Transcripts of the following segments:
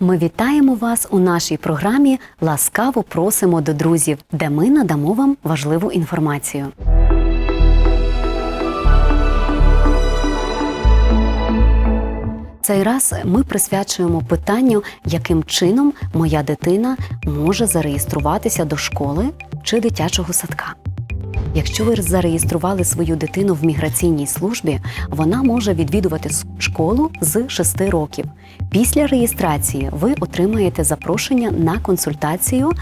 Ми вітаємо вас у нашій програмі Ласкаво просимо до друзів, де ми надамо вам важливу інформацію. Цей раз ми присвячуємо питанню, яким чином моя дитина може зареєструватися до школи чи дитячого садка. Якщо ви зареєстрували свою дитину в міграційній службі, вона може відвідувати школу з 6 років. Після реєстрації ви отримаєте запрошення на консультацію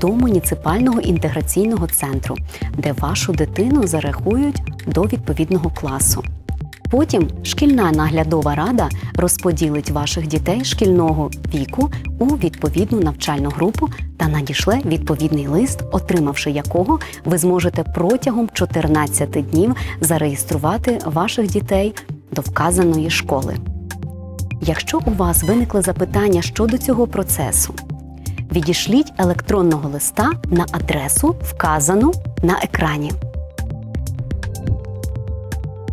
до муніципального інтеграційного центру, де вашу дитину зарахують до відповідного класу. Потім шкільна наглядова рада розподілить ваших дітей шкільного віку у відповідну навчальну групу та надішле відповідний лист, отримавши якого ви зможете протягом 14 днів зареєструвати ваших дітей до вказаної школи. Якщо у вас виникли запитання щодо цього процесу, відішліть електронного листа на адресу, вказану на екрані.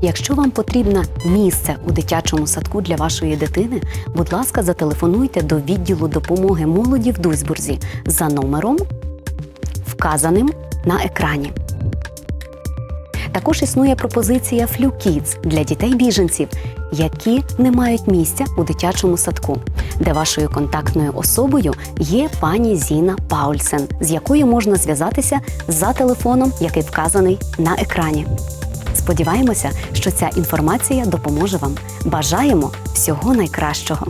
Якщо вам потрібне місце у дитячому садку для вашої дитини, будь ласка, зателефонуйте до відділу допомоги молоді в Дуйсбурзі за номером, вказаним на екрані. Також існує пропозиція Flu для дітей-біженців, які не мають місця у дитячому садку, де вашою контактною особою є пані Зіна Паульсен, з якою можна зв'язатися за телефоном, який вказаний на екрані. Сподіваємося, що ця інформація допоможе вам. Бажаємо всього найкращого.